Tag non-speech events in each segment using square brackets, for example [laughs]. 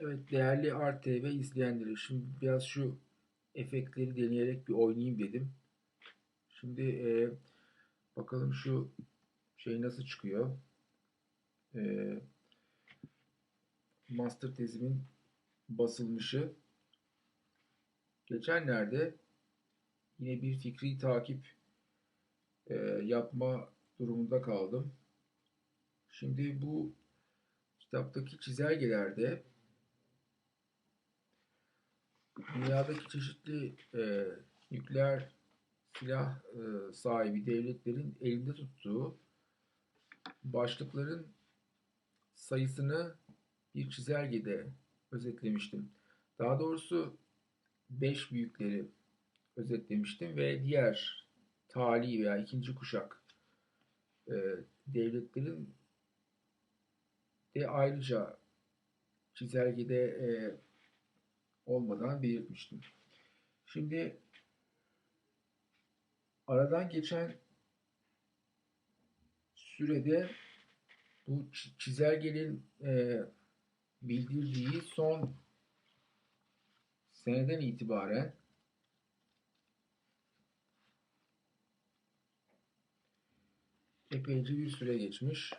Evet değerli RTV izleyenleri şimdi biraz şu efektleri deneyerek bir oynayayım dedim. Şimdi e, bakalım şu şey nasıl çıkıyor. E, master tezimin basılmışı. Geçenlerde yine bir fikri takip e, yapma durumunda kaldım. Şimdi bu kitaptaki çizelgelerde dünyadaki çeşitli e, nükleer silah e, sahibi devletlerin elinde tuttuğu başlıkların sayısını bir çizelgede özetlemiştim. Daha doğrusu beş büyükleri özetlemiştim ve diğer tali veya ikinci kuşak e, devletlerin de ayrıca çizelgede e, olmadan belirtmiştim. Şimdi aradan geçen sürede bu çizelgenin e, bildirdiği son seneden itibaren epeyce bir süre geçmiş.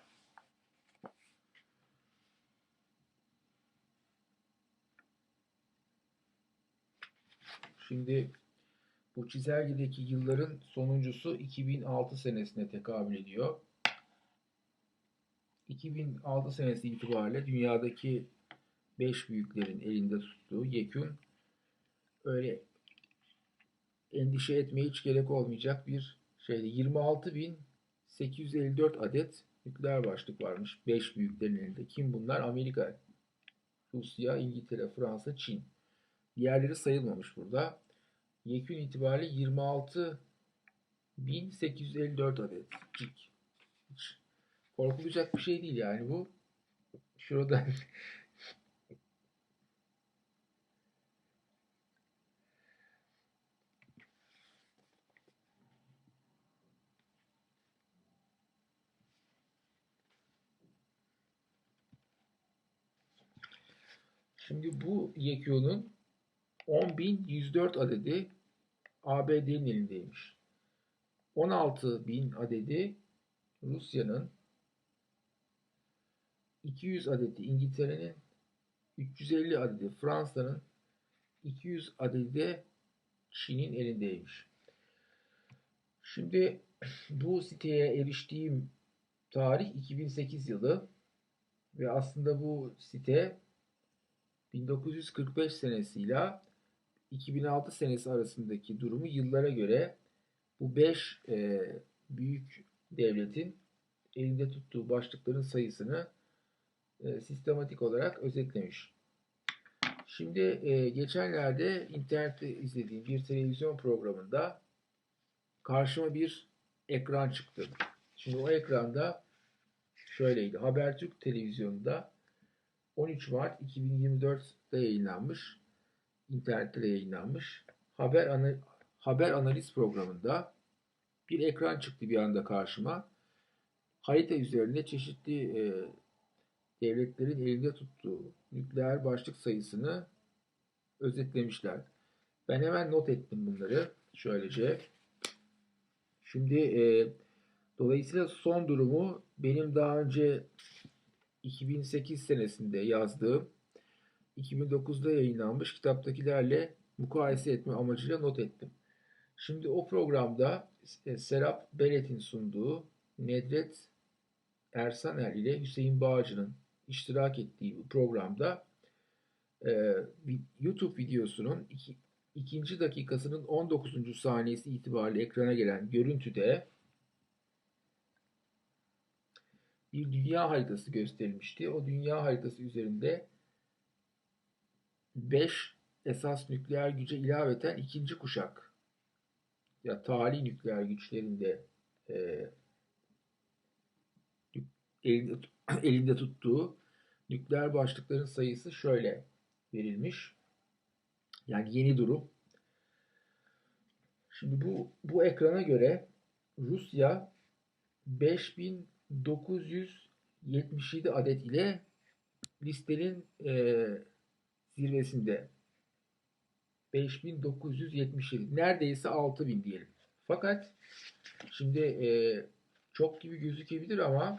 Şimdi bu çizelgedeki yılların sonuncusu 2006 senesine tekabül ediyor. 2006 senesi itibariyle dünyadaki 5 büyüklerin elinde tuttuğu yekün öyle endişe etmeye hiç gerek olmayacak bir şeydi. 26.854 adet nükleer başlık varmış 5 büyüklerin elinde. Kim bunlar? Amerika, Rusya, İngiltere, Fransa, Çin. Diğerleri sayılmamış burada. Yekün itibariyle 26.854 adet. Cik. Hiç korkulacak bir şey değil yani bu. Şurada [laughs] Şimdi bu YQ'nun 10.104 adedi ABD'nin elindeymiş. 16.000 adedi Rusya'nın, 200 adedi İngiltere'nin, 350 adedi Fransa'nın, 200 adedi de Çin'in elindeymiş. Şimdi bu siteye eriştiğim tarih 2008 yılı ve aslında bu site 1945 senesiyle 2006 senesi arasındaki durumu yıllara göre bu 5 e, büyük devletin elinde tuttuğu başlıkların sayısını e, sistematik olarak özetlemiş. Şimdi e, geçenlerde internette izlediğim bir televizyon programında karşıma bir ekran çıktı. Şimdi o ekranda şöyleydi. Habertürk televizyonunda 13 Mart 2024'te yayınlanmış, internette de yayınlanmış haber, ana, haber analiz programında bir ekran çıktı bir anda karşıma. Harita üzerinde çeşitli e, devletlerin elinde tuttuğu nükleer başlık sayısını özetlemişler. Ben hemen not ettim bunları şöylece. Şimdi e, dolayısıyla son durumu benim daha önce 2008 senesinde yazdığım 2009'da yayınlanmış kitaptakilerle mukayese etme amacıyla not ettim. Şimdi o programda e, Serap Belet'in sunduğu Nedret Ersaner ile Hüseyin Bağcı'nın iştirak ettiği bu programda e, YouTube videosunun iki, ikinci dakikasının 19. saniyesi itibariyle ekrana gelen görüntüde bir dünya haritası gösterilmişti. O dünya haritası üzerinde 5 esas nükleer güce ilaveten ikinci kuşak ya tali nükleer güçlerinde e, elinde, [clears throat] elinde tuttuğu nükleer başlıkların sayısı şöyle verilmiş. Yani yeni durum. Şimdi bu bu ekrana göre Rusya 5000 977 adet ile listenin e, zirvesinde 5977 neredeyse 6000 diyelim. Fakat şimdi e, çok gibi gözükebilir ama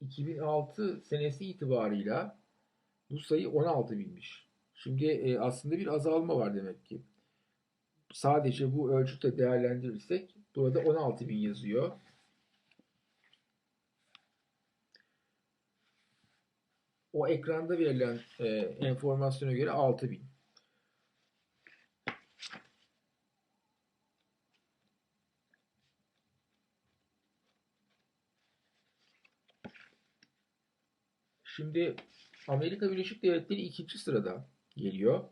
2006 senesi itibarıyla bu sayı 16 binmiş. Şimdi e, aslında bir azalma var demek ki. Sadece bu ölçütte değerlendirirsek burada 16 bin yazıyor. O ekranda verilen e, enformasyona göre 6000. Şimdi Amerika Birleşik Devletleri ikinci sırada geliyor.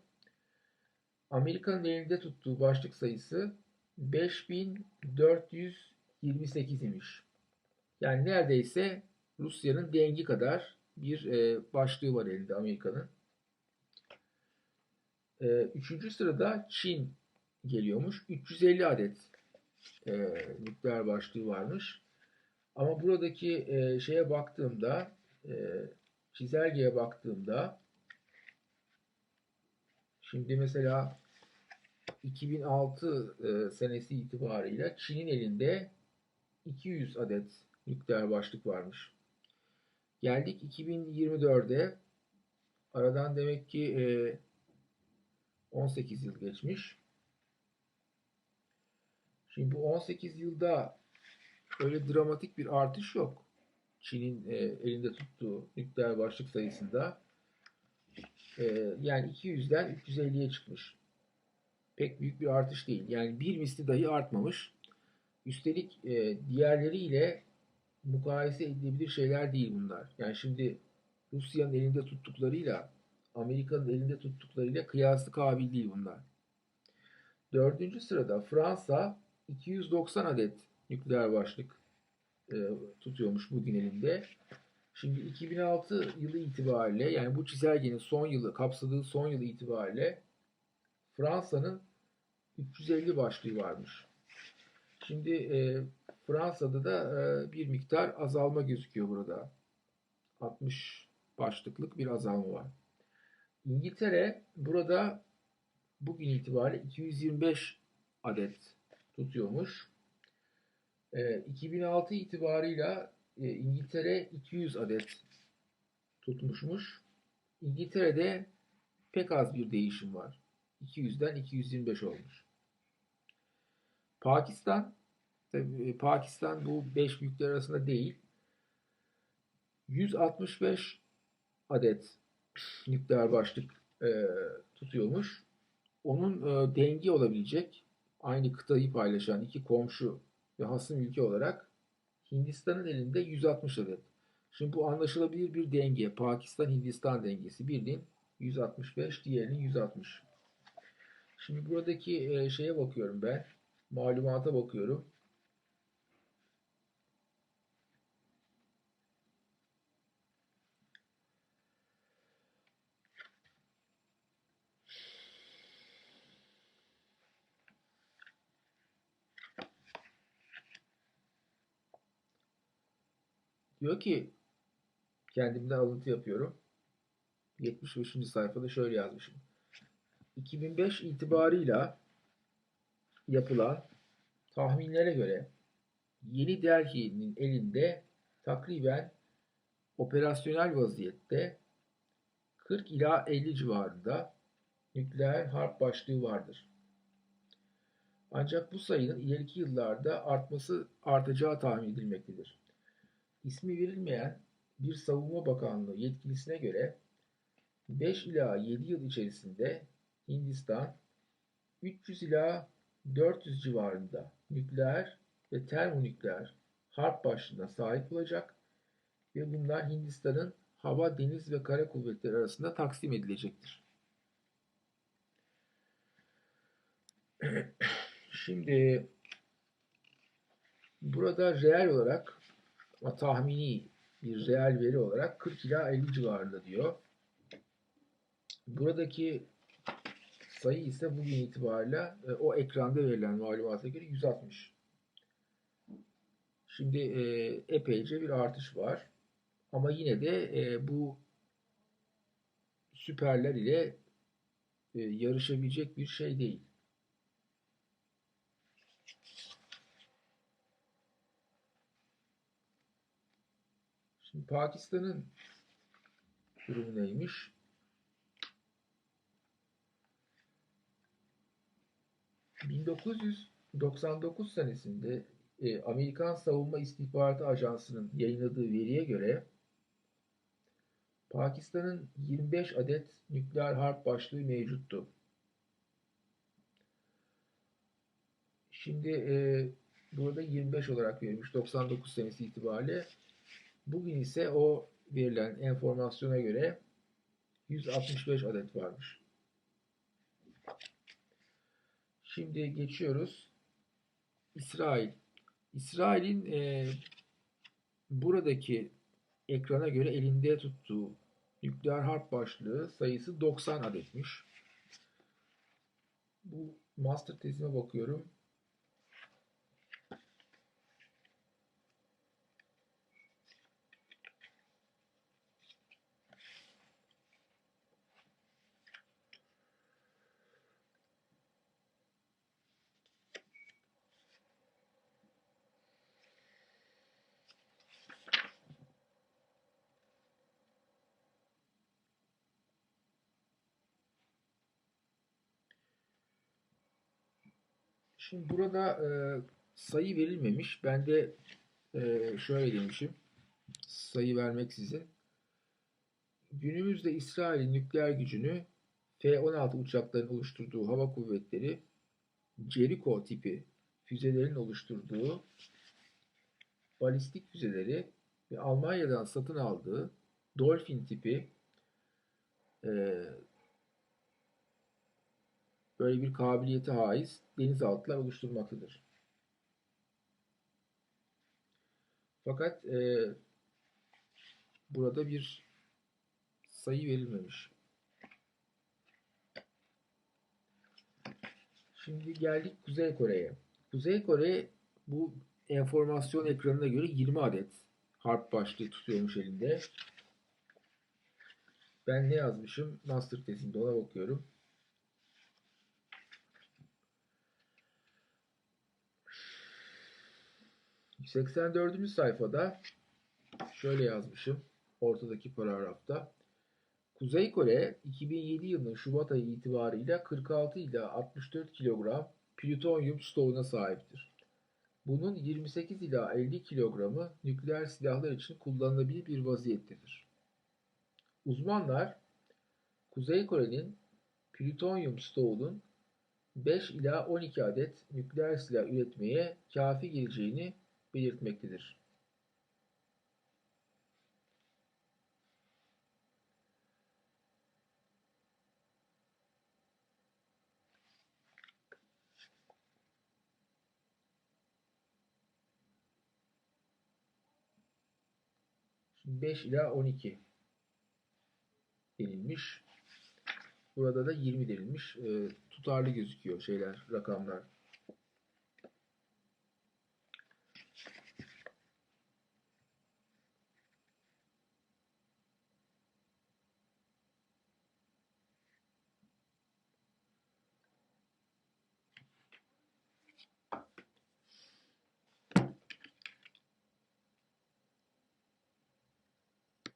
Amerika'nın elinde tuttuğu başlık sayısı 5428 imiş. Yani neredeyse Rusya'nın dengi kadar bir e, başlığı var elinde Amerika'nın. E, üçüncü sırada Çin geliyormuş. 350 adet e, nükleer başlığı varmış. Ama buradaki e, şeye baktığımda e, çizelgeye baktığımda şimdi mesela 2006 e, senesi itibarıyla Çin'in elinde 200 adet nükleer başlık varmış. Geldik 2024'de aradan demek ki e, 18 yıl geçmiş. Şimdi bu 18 yılda öyle dramatik bir artış yok. Çin'in e, elinde tuttuğu nükleer başlık sayısında e, yani 200'den 350'ye çıkmış. Pek büyük bir artış değil. Yani bir misli dahi artmamış. Üstelik e, diğerleriyle mukayese edilebilir şeyler değil bunlar. Yani şimdi Rusya'nın elinde tuttuklarıyla Amerika'nın elinde tuttuklarıyla kıyaslı kabil değil bunlar. Dördüncü sırada Fransa 290 adet nükleer başlık e, tutuyormuş bugün elinde. Şimdi 2006 yılı itibariyle yani bu çizelgenin son yılı kapsadığı son yılı itibariyle Fransa'nın 350 başlığı varmış. Şimdi e, Fransa'da da bir miktar azalma gözüküyor burada. 60 başlıklık bir azalma var. İngiltere burada bugün itibariyle 225 adet tutuyormuş. E, 2006 itibarıyla İngiltere 200 adet tutmuşmuş. İngiltere'de pek az bir değişim var. 200'den 225 olmuş. Pakistan tabii e, Pakistan bu 5 büyükler arasında değil. 165 adet nükleer başlık e, tutuyormuş. Onun e, dengi olabilecek aynı kıtayı paylaşan iki komşu ve hasım ülke olarak Hindistan'ın elinde 160 adet. Şimdi bu anlaşılabilir bir denge. Pakistan-Hindistan dengesi. Birinin 165, diğerinin 160. Şimdi buradaki e, şeye bakıyorum ben. Malumata bakıyorum. Diyor ki kendimden alıntı yapıyorum. 75. sayfada şöyle yazmışım. 2005 itibarıyla yapılan tahminlere göre Yeni Delhi'nin elinde takriben operasyonel vaziyette 40 ila 50 civarında nükleer harp başlığı vardır. Ancak bu sayının ileriki yıllarda artması artacağı tahmin edilmektedir. İsmi verilmeyen bir savunma bakanlığı yetkilisine göre 5 ila 7 yıl içerisinde Hindistan 300 ila 400 civarında nükleer ve termonükleer harp başlığına sahip olacak ve bunlar Hindistan'ın hava, deniz ve kara kuvvetleri arasında taksim edilecektir. [clears throat] Şimdi burada reel olarak tahmini bir reel veri olarak 40 ila 50 civarında diyor. Buradaki sayı ise bugün itibariyle e, o ekranda verilen malumata göre 160. Şimdi e, epeyce bir artış var. Ama yine de e, bu süperler ile e, yarışabilecek bir şey değil. Pakistan'ın durumu neymiş? ...1999 senesinde e, Amerikan Savunma İstihbaratı Ajansı'nın yayınladığı veriye göre Pakistan'ın 25 adet nükleer harp başlığı mevcuttu. Şimdi e, burada 25 olarak verilmiş 99 senesi itibariyle. Bugün ise o verilen enformasyona göre 165 adet varmış. Şimdi geçiyoruz. İsrail. İsrail'in e, buradaki ekrana göre elinde tuttuğu nükleer harp başlığı sayısı 90 adetmiş. Bu master tezime bakıyorum. Şimdi burada e, sayı verilmemiş. Ben de e, şöyle demişim. Sayı vermeksizin. Günümüzde İsrail'in nükleer gücünü F-16 uçaklarının oluşturduğu hava kuvvetleri Jericho tipi füzelerin oluşturduğu balistik füzeleri ve Almanya'dan satın aldığı Dolphin tipi e, böyle bir kabiliyete haiz denizaltılar oluşturmaktadır. Fakat e, burada bir sayı verilmemiş. Şimdi geldik Kuzey Kore'ye. Kuzey Kore bu enformasyon ekranına göre 20 adet harp başlığı tutuyormuş elinde. Ben ne yazmışım? Master tezimde ona bakıyorum. 84. sayfada şöyle yazmışım ortadaki paragrafta. Kuzey Kore 2007 yılının Şubat ayı itibarıyla 46 ile 64 kilogram plütonyum stoğuna sahiptir. Bunun 28 ila 50 kilogramı nükleer silahlar için kullanılabilir bir vaziyettedir. Uzmanlar Kuzey Kore'nin plütonyum stoğunun 5 ila 12 adet nükleer silah üretmeye kafi geleceğini belirtmektedir. Şimdi 5 ila 12 denilmiş. Burada da 20 denilmiş. E, tutarlı gözüküyor şeyler, rakamlar.